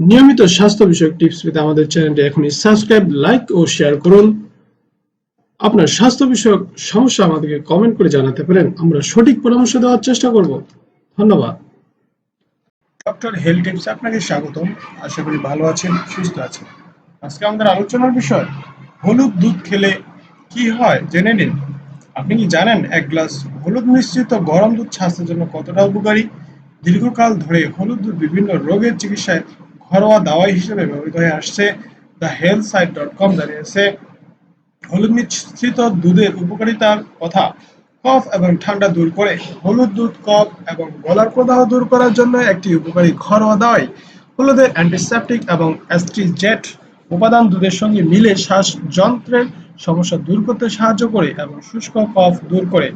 নিয়মিত স্বাস্থ্য বিষয়ক টিপস পেতে আমাদের চ্যানেলটি এখনই সাবস্ক্রাইব লাইক ও শেয়ার করুন। আপনার স্বাস্থ্য বিষয়ক সমস্যা আমাদেরকে কমেন্ট করে জানাতে পারেন। আমরা সঠিক পরামর্শ দেওয়ার চেষ্টা করব। ধন্যবাদ। ডক্টর হেলথ টিপস আপনাকে স্বাগতম। আশা করি ভালো আছেন, সুস্থ আছেন। আজকে আমাদের আলোচনার বিষয়, হলুদ দুধ খেলে কি হয়? জেনে নিন। আপনি কি জানেন, এক গ্লাস হলুদ মিশ্রিত গরম দুধ স্বাস্থ্যের জন্য কতটা উপকারী? দীর্ঘকাল ধরে হলুদ দুধ বিভিন্ন রোগের চিকিৎসায় ঘরোয়া দাওয়াই হিসেবে ব্যবহৃত হয়ে আসছে the health site dot com, জানিয়েছে, হলুদ মিশ্রিত দুধের উপকারিতার কথা। কফ এবং ঠান্ডা দূর করে, হলুদ দুধ, কফ এবং গলার প্রদাহ দূর করার জন্য একটি উপকারী ঘরোয়া দাওয়াই। হলুদের অ্যান্টিসেপটিক এবং অ্যাস্ট্রিজেট উপাদান দুধের সঙ্গে মিলে শ্বাস যন্ত্রের সমস্যা দূর করতে সাহায্য করে এবং শুষ্ক কফ দূর করে।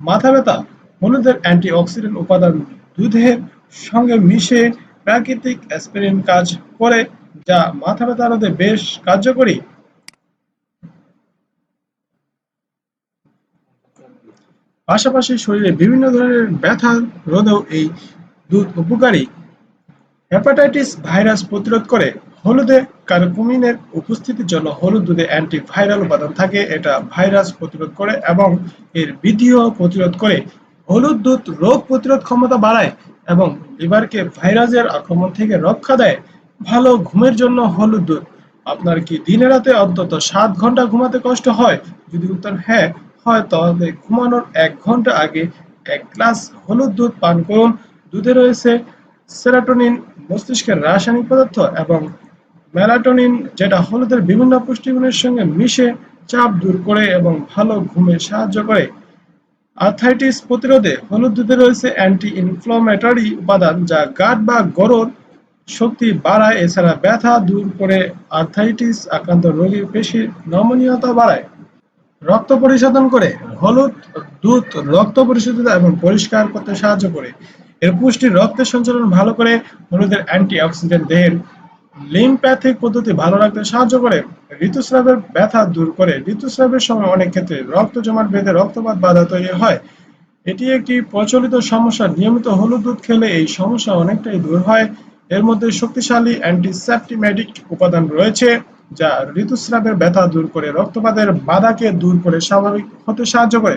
মাথা ব্যথা, হলুদের অ্যান্টিঅক্সিডেন্ট উপাদান দুধের সঙ্গে মিশে প্রাকৃতিক অ্যাসপিরিন কাজ করে, যা মাথা ব্যথা রোধে বেশ কার্যকরী। পাশাপাশি শরীরে বিভিন্ন ধরনের ব্যথা রোধেও এই দুধ উপকারী। হেপাটাইটিস ভাইরাস প্রতিরোধ করে হলুদে কার্কুমিনের উপস্থিতির জন্য হলুদ দুধে অ্যান্টিভাইরাল উপাদান থাকে, এটা ভাইরাস প্রতিরোধ করে এবং এর বৃদ্ধিও প্রতিরোধ করে। হলুদ দুধ রোগ প্রতিরোধ ক্ষমতা বাড়ায় এবং লিভারকে ভাইরাসের আক্রমণ থেকে রক্ষা দেয়। ভালো ঘুমের জন্য হলুদ দুধ। আপনার কি দিনে রাতে অন্তত সাত ঘণ্টা ঘুমাতে কষ্ট হয়? যদি উত্তর হ্যাঁ হয়, তাহলে ঘুমানোর এক ঘণ্টা আগে এক গ্লাস হলুদ দুধ পান করুন। দুধে রয়েছে সেরাটোনিন, মস্তিষ্কের রাসায়নিক পদার্থ এবং মেলাটোনিন, যেটা হলুদের বিভিন্ন পুষ্টিগুণের সঙ্গে মিশে চাপ দূর করে এবং ভালো ঘুমে সাহায্য করে। আর্থাইটিস প্রতিরোধে হলুদ দুধে রয়েছে অ্যান্টি ইনফ্লামেটরি উপাদান যা গাঁট বা গরল শক্তি বাড়ায়। এছাড়া ব্যথা দূর করে আর্থাইটিস আক্রান্ত রোগীর পেশির নমনীয়তা বাড়ায়। রক্ত পরিশোধন করে হলুদ দুধ রক্ত পরিশোধিত এবং পরিষ্কার করতে সাহায্য করে। এর পুষ্টি রক্তের সঞ্চালন ভালো করে। হলুদের অ্যান্টি অক্সিডেন্ট দেহের লিম্প্যাথিক পদ্ধতি ভালো রাখতে সাহায্য করে। ঋতুস্রাবের ব্যথা দূর করে। ঋতুস্রাবের সময় অনেক ক্ষেত্রে রক্ত জমাট বেঁধে রক্তপাত বাধা তৈরি হয়। এটি একটি প্রচলিত সমস্যা। নিয়মিত হলুদ দুধ খেলে এই সমস্যা অনেকটাই দূর হয়। এর মধ্যে শক্তিশালী অ্যান্টিসেপ্টিমেটিক উপাদান রয়েছে, যা ঋতুস্রাবের ব্যথা দূর করে রক্তপাতের বাধাকে দূর করে স্বাভাবিক হতে সাহায্য করে।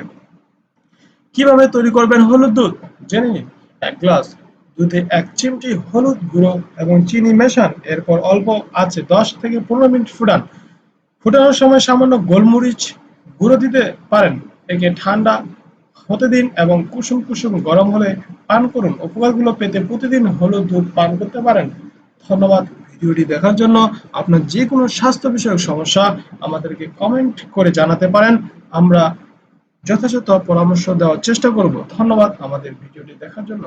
কীভাবে তৈরি করবেন হলুদ দুধ? জেনে নিন। এক গ্লাস দুধে এক চিমটি হলুদ গুঁড়ো এবং চিনি মেশান। এরপর অল্প আছে দশ থেকে পনেরো মিনিট ফুটান। ফুটানোর সময় সামান্য গোলমরিচ গুঁড়ো দিতে পারেন। একে ঠান্ডা হতে দিন এবং কুসুম কুসুম গরম হলে পান করুন। উপকারগুলো পেতে প্রতিদিন হলুদ দুধ পান করতে পারেন। ধন্যবাদ ভিডিওটি দেখার জন্য। আপনার যে কোনো স্বাস্থ্য বিষয়ক সমস্যা আমাদেরকে কমেন্ট করে জানাতে পারেন। আমরা যথাযথ পরামর্শ দেওয়ার চেষ্টা করব। ধন্যবাদ আমাদের ভিডিওটি দেখার জন্য।